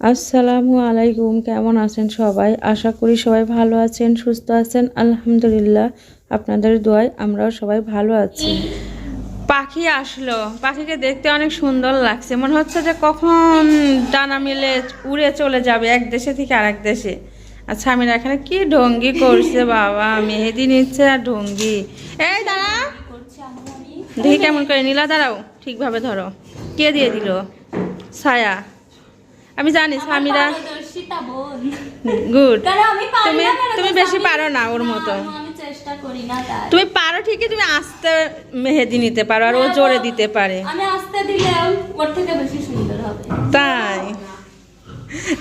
আসসালামু আলাইকুম, কেমন আছেন সবাই? আশা করি সবাই ভালো আছেন, সুস্থ আছেন। আলহামদুলিল্লাহ, আপনাদের দোয়ায় আমরাও সবাই ভালো আছি। পাখি আসলো। পাখিকে দেখতে অনেক সুন্দর লাগছে। মনে হচ্ছে যে কখন ডানা মিলে উড়ে চলে যাবে এক দেশে থেকে আরেক দেশে। আর স্বামীরা এখানে কি ঢঙ্গি করছে বাবা? মেহেদি নিচ্ছে আর ঢঙ্গি। এই দাঁড়া। দেখি কেমন করে। নীলা, দাঁড়াও। ঠিকভাবে ধরো। কে দিয়ে দিল? ছায়া। আমি জানি স্বামীরা গুড। তুমি তুমি বেশি পারো না ওর মতো। তুমি পারো ঠিকই তুমি আস্তে মেহেদি নিতে পারো আর ও হ্যাঁ, জোরে দিতে পারে। তাই?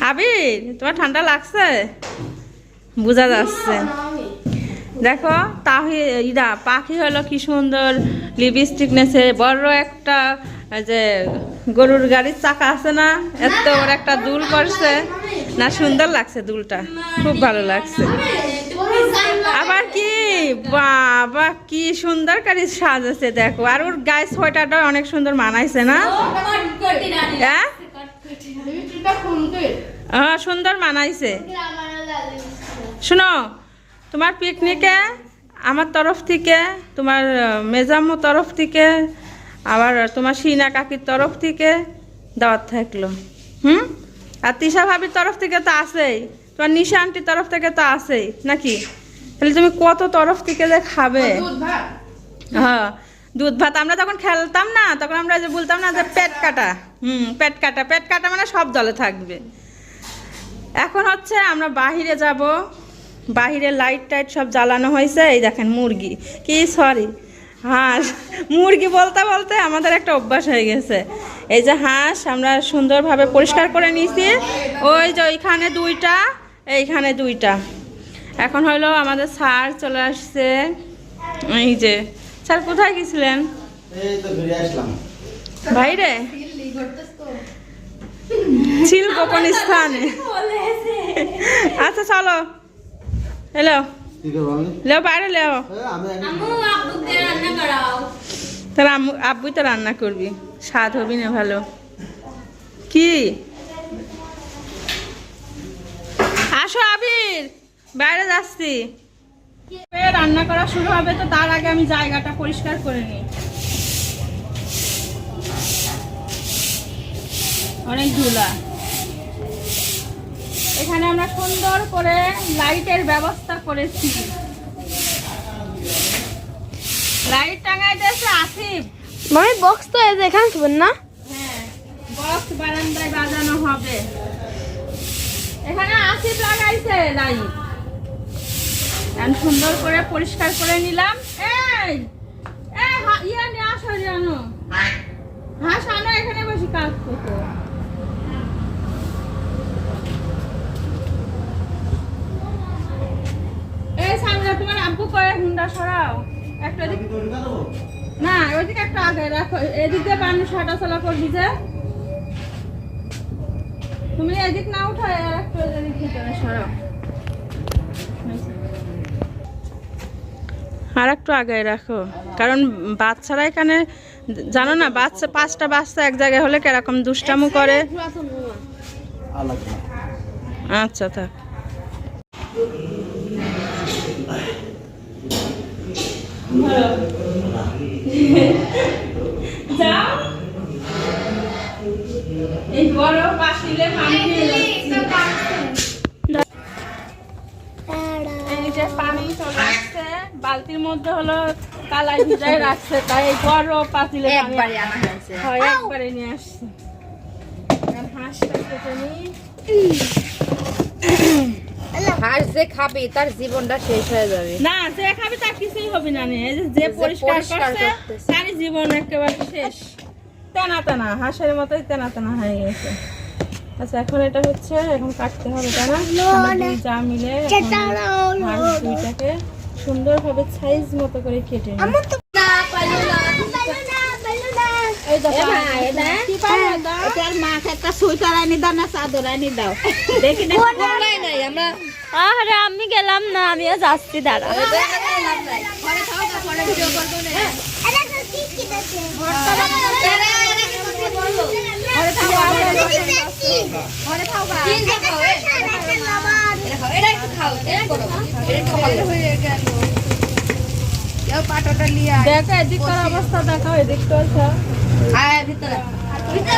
আবির তোমার ঠান্ডা লাগছে? বোঝা যাচ্ছে। দেখো তাহি ইরা পাখি হলো কি সুন্দর লিপস্টিক নেছে বড় একটা যে গরুর গাড়ির চাকা আছে না, এত ওর একটা দুল করছে না, সুন্দর লাগছে দুলটা, খুব ভালো লাগছে। আবার কি? বাবা, কি সুন্দর করে সাজাছে দেখো। আর ওর গায়ে সোয়েটারটা অনেক সুন্দর মানাইছে না? হ্যাঁ? হ্যাঁ সুন্দর মানাইছে। শোনো, তোমার পিকনিকে আমার তরফ থেকে, তোমার মেজাম্মু তরফ থেকে আবার তোমার সিনা কাকির তরফ থেকে দাওয়াত থাকল। হুম? আর তিশা ভাবির তরফ থেকে তো আসেই তোমার নিশা আন্টির তরফ থেকে তো আসেই নাকি? তাহলে তুমি কত তরফ থেকে যে খাবে? হ্যাঁ দুধ ভাত। আমরা তখন খেলতাম না তখন আমরা যে বলতাম না যে পেট কাটা। হুম পেট কাটা। পেট কাটা মানে সব দলে থাকবে। এখন হচ্ছে আমরা বাহিরে যাব। বাহিরে লাইট টাইট সব জ্বালানো হয়েছে। এই দেখেন মুরগি। কি সরি হাঁস। মুরগি বলতে বলতে আমাদের একটা অভ্যাস হয়ে গেছে। এই যে হাঁস আমরা সুন্দরভাবে পরিষ্কার করে নিয়েছি। ওই যে ওইখানে দুইটা এইখানে দুইটা। এখন হলো আমাদের স্যার চলে আসছে। এই যে স্যার কোথায় গেছিলেন? এই তো ঘুরে আসলাম। বাইরে? ছিল গোপন স্থানে। আচ্ছা চলো। হ্যালো। লেও বাইরে লেও আব্বুই তো রান্না করবি স্বাদ হবি না ভালো কি আসো আবির বাইরে যাচ্ছি রান্না করা শুরু হবে তো তার আগে আমি জায়গাটা পরিষ্কার করে নিই। অনেক ধুলা। এখানে আমরা সুন্দর করে লাইটের ব্যবস্থা করেছি। লাইট টাঙাই দিয়েছে আসিফ। মানে বক্স তো যে এখানে থাকবেন না? হ্যাঁ বক্স বারান্দায় বাজানো হবে। এখানে আসিফ লাগাইছে লাইট। এখন সুন্দর করে পরিষ্কার করে নিলাম। এই হা- ইয়ে নিয়ে আসো জানো হাঁস আনো এখানে বসে কাজ করতো এই সামনে তোমার আব্বু করে হুন্ডা সরাও একটা দিক। না ওইদিকে একটা আগে রাখো। এদিক দিয়ে পানি সাটা চলা করবি যে। তুমি এদিক না উঠো আর একটু এদিক ভিতরে সরাও। আর একটু আগে রাখো। কারণ বাচ্চারা এখানে জানো না বাচ্চা পাঁচটা বাচ্চা এক জায়গায় হলে কীরকম দুষ্টামু করে। আচ্ছা থাক। এই বড় পাশিলে পানি পানি চলে আসছে বালতির মধ্যে হলো কালাই ভিজাই রাখছে তাই এই বড় পাতিলে একবারে হয় একবারে নিয়ে আসছে। হাঁসটা কেটে নিই হাঁস যে খাবে তার জীবনটা শেষ হয়ে যাবে। না যে খাবে তার কিছুই হবে না নে। এই যে যে পরিষ্কার করছে। তারই জীবন একেবারে শেষ। তেনা তেনা হাঁসের মতোই তেনা তেনা হয়ে গেছে। আচ্ছা এখন এটা হচ্ছে এখন কাটতে হবে না? যা মিলে দুইটাকে সুন্দরভাবে সাইজ মতো করে কেটে নিই। এই দেখো, কি পারো দাও? আরে আমি গেলাম না আমিও যাচ্ছি দাঁড়া। দেখো এদিকটার অবস্থা দেখো এদিকটা ভিতরে। ভিতরে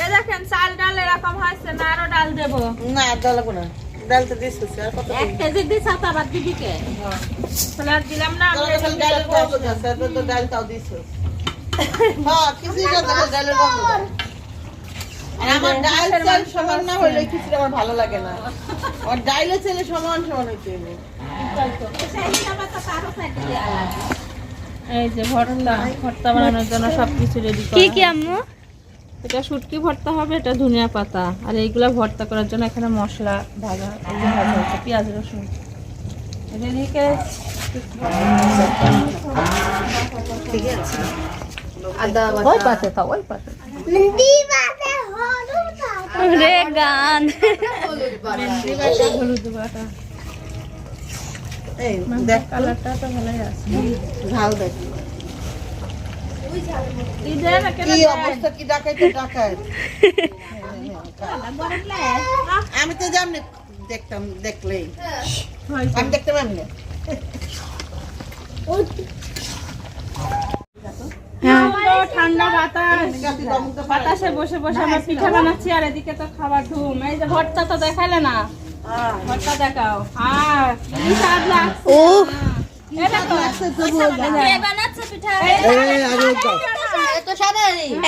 এ দেখেন চাল ডাল এরকম হয়েছে না আরও ডাল দেবো না ডাল না ডাল তো দিস আর কত এক কেজি দিয়ে সাত দিলাম না আর তো ডাল তাও আমার ডাল চাল সমান না হলে খিচুড়ি আমার ভালো লাগে না। আমার ডাইলে চালে সমান সমান হইতে এই যে ভর্তা ভর্তা বানানোর জন্য সবকিছু রেডি কি কি আম্মু? এটা শুটকি ভর্তা হবে এটা ধনিয়া পাতা। আর এইগুলা ভর্তা করার জন্য এখানে মশলা ভাজা হচ্ছে পেঁয়াজ রসুন। এদিকে ওই পাশে থাও ওই পাশে রে গান। হলুদ বাটা। এই দেখ কালারটা তো ভালোই আছে। দেখ। আমি তো যেমনি দেখতাম দেখলেই। আমি দেখতাম এমনি। সুন্দর ঠান্ডা বাতাস। বাতাসে বসে বসে আমরা পিঠা বানাচ্ছি আর এদিকে তো খাবার ধুম। এই যে ভর্তা তো দেখালে না? ভর্তা দেখাও। হ্যাঁ কি স্বাদ লাগছে? ও। এই দেখো।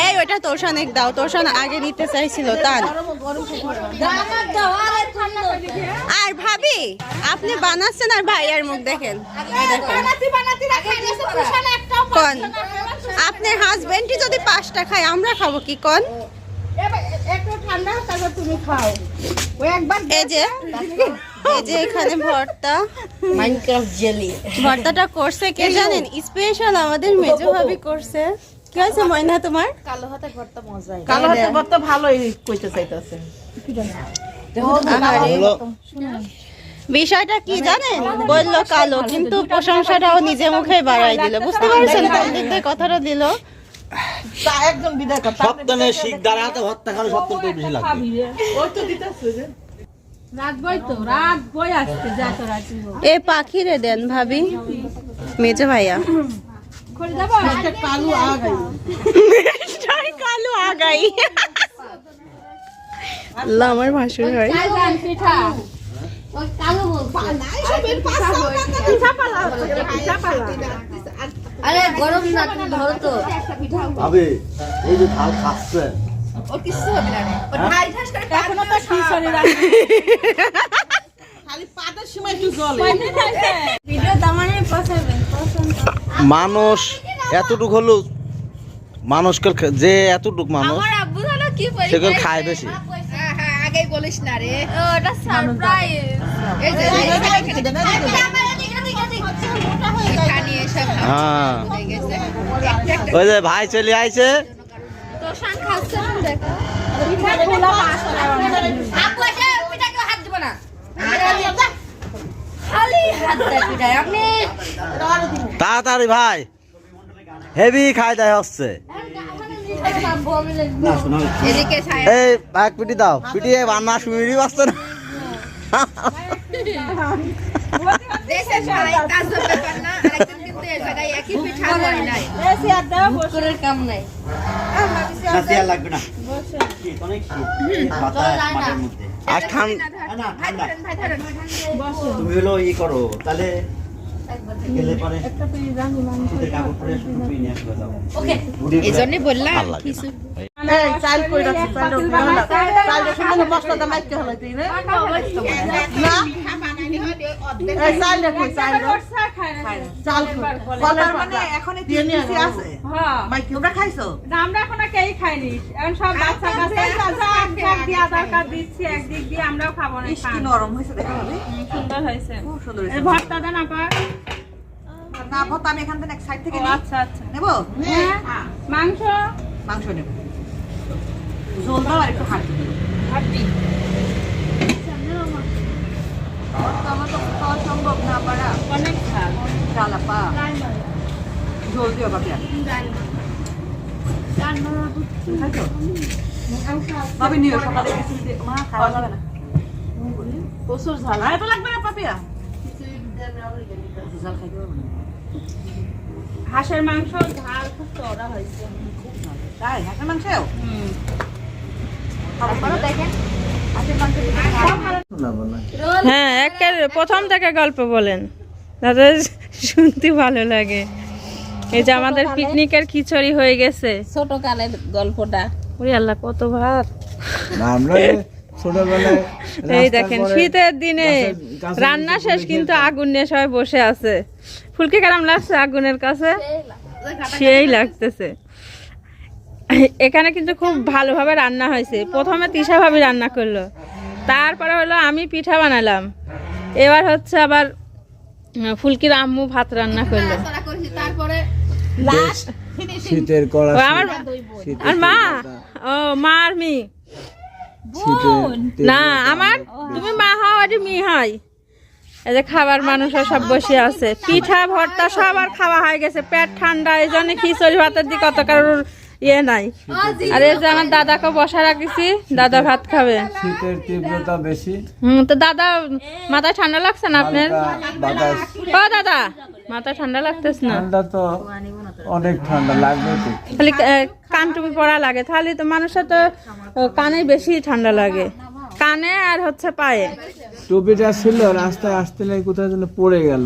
এই ওটা দাও। তোষান আগে নিতে চাইছিল তার। আর ভাবি আপনি বানাচ্ছেন আর ভাইয়ার মুখ দেখেন। এই দেখেন। কন আপনার হাজবেন্ডই যদি পাঁচটা খায় আমরা খাব কি কন? এই যে এই যে এখানে ভর্তা। ভর্তাটা করছে কে জানেন? স্পেশাল আমাদের মেজো ভাবি করছে। কি হয়েছে ময়না তোমার? কালো হাতে ভর্তা ভালোই কইতে চাইতেছে। বিষয়টা কি জানেন? বলল কালো কিন্তু প্রশংসাটাও নিজে মুখে বাড়াই দিল। বুঝতে পারছেন? কোন দিক দিয়ে কথাটা দিল। বিদায় শিখ বেশি লাগবে। ওই তো দিতেছে যে। এ পাখি রে দেন ভাবি। মেজো ভাইয়া। কালু আগাই। আগাই। আমার ভাসুর হয়। আরে গরম না তুমি ধরো তো। ভাবি এই যে ঝাল খাচ্ছেন এখনও তো খিচুড়ি রান্না। খালি পাটার সময় একটু জলে মানুষ এতটুক হলো মানুষকে যে এতটুক মানুষ আব্বু জানো কি সেগুলো খায় বেশি। আগেই বলিস না রে। ওটা সারপ্রাইজ এই যে হ্যাঁ। হয়ে ওই যে ভাই চলে আইছে। তাড়াতাড়ি ভাই। হেভি খাই দায় হচ্ছে। ছায়া এই এক পিটি দাও। পিটিয়ে বান্না বাঁচতে না। তুমি হলো ই করো তাহলে এই জন্যই বললাম সুন্দর মশলাটা মাইতে হলো না এই চাল দেখো চাল চাল কলার মানে এখন কি আছে। হ্যাঁ। মাইকে তোমরা খাইছো? আমরা এখন আর খাইনি। এখন সব বাচ্চা কাচ্চা সব সব দিয়ে আধার কার্ড দিচ্ছি একদিক দিয়ে আমরাও খাব না নরম হয়েছে দেখা। হবে সুন্দর হয়েছে। খুব সুন্দর এই ভর্তা দেন আবার না ভত আমি এখান থেকে এক সাইড থেকে আচ্ছা আচ্ছা। নেব? হ্যাঁ। মাংস? মাংস নেব। ঝোল দাও আর একটু হাঁটি হাড্ডি আমার তো খাওয়া সম্ভব না পারা অনেক ঝাল ঝোল দিও নিও সকালে মা খাওয়া যাবে না প্রচুর ঝাল আর এত লাগবে না পাপিয়া ঝাল খাইতে পারব না হাঁসের মাংস ঝাল খুব চড়া হয়েছে। তাই হাঁসের মাংসও হুম হ্যাঁ একের প্রথম থেকে গল্প বলেন। তাতে শুনতে ভালো লাগে। এই যে আমাদের পিকনিকের খিচুড়ি হয়ে গেছে। ছোট কালের গল্পটা। ওরে আল্লাহ কত ভাত। আমরা যে ছোটবেলায় এই দেখেন শীতের দিনে রান্না শেষ কিন্তু আগুন নিয়ে সবাই বসে আছে। ফুলকি কেরাম লাগছে আগুনের কাছে? সেই লাগতেছে। এখানে কিন্তু খুব ভালোভাবে রান্না হয়েছে। প্রথমে তিশা ভাবি রান্না করল। তারপরে হলো আমি পিঠা বানালাম। এবার হচ্ছে আবার ফুলকির আম্মু ভাত রান্না করল। তারপরে শীতের কড়া ও আমার আর মা ও মা আর মি। না আমার তুমি মা হও আর মি হয়। এই যে খাবার মানুষরা সব বসে আছে। পিঠা ভর্তা সব আর খাওয়া হয়ে গেছে। পেট ঠান্ডা এই জন্য খিচুড়ি ভাতের দিকে অত কারোর ইয়ে নাই। আর এই যে আমার দাদাকে বসা রাখিছি দাদা ভাত খাবে? শীতের তীব্রতা বেশি। হুম তো দাদা মাথায় ঠান্ডা লাগছে না আপনার? ও দাদা মাথায় ঠান্ডা লাগতেছে না? ঠান্ডা তো অনেক ঠান্ডা লাগবে খালি কান টুপি পরা লাগে। তাহলে তো মানুষের তো কানে বেশি ঠান্ডা লাগে। কানে আর হচ্ছে পায়ে। টুপিটা ছিল রাস্তায় আসতে নাই কোথায় যেন পড়ে গেল।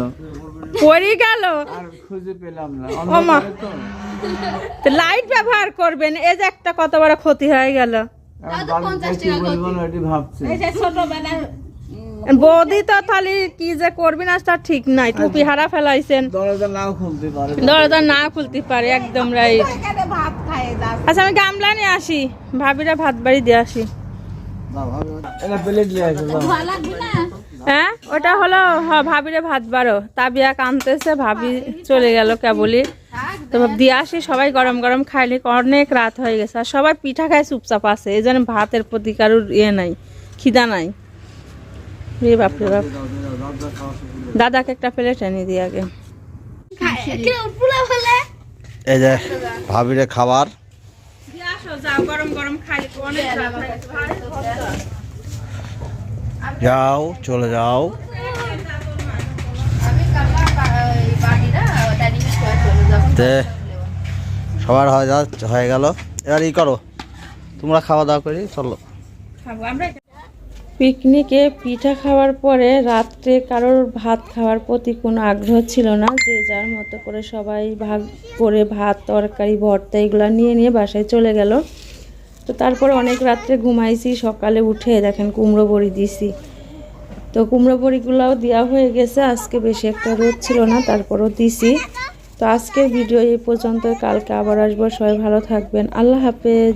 পরি গেল? আর খুঁজে পেলাম না। লাইট ব্যবহার করবেন এই যে একটা কত বড় ক্ষতি হয়ে গেল। বৌদি তো তাহলে কি যে করবি না তার ঠিক নাই। টুপি হারা ফেলাইছেন। দরজা নাও খুলতে পারে। দরজা না খুলতে পারে একদম রাইট আচ্ছা আমি গামলা নিয়ে আসি। ভাবিরা ভাত বাড়ি দিয়ে আসি। এটা প্লেট নিয়ে আসো যাও। হ্যাঁ ওটা হলো ভাবিরে ভাত বারো তাবিয়া কানতেছে ভাবি চলে গেল কেবলই। তো দিয়ে আসি সবাই গরম গরম খাইলে অনেক রাত হয়ে গেছে। আর সবাই পিঠা খায় চুপচাপ আছে এই জন্য ভাতের প্রতি কারোর ইয়ে নাই খিদা নাই। রে বাপরে বাপ। দাদাকে একটা প্লেট এনে দিই আগে। এই যে ভাবিরে খাবার। যাও চলে যাও। তে সবার হয়ে যা হয়ে গেল। এবার ই করো। তোমরা খাওয়া দাওয়া করি, চলো। পিকনিকে পিঠা খাওয়ার পরে রাত্রে কারোর ভাত খাওয়ার প্রতি কোনো আগ্রহ ছিল না, যে যার মতো করে সবাই ভাগ করে ভাত, তরকারি, ভর্তা এগুলো নিয়ে নিয়ে বাসায় চলে গেল। তো তারপর অনেক রাত্রে ঘুমাইছি, সকালে উঠে দেখেন কুমড়ো বড়ি দিছি। তো কুমড়ো বড়িগুলোও দেওয়া হয়ে গেছে, আজকে বেশি একটা রোদ ছিল না, তারপরও দিছি। তো আজকের ভিডিও এই পর্যন্ত। কালকে আবার আসব। সবাই ভালো থাকবেন। আল্লাহ হাফেজ।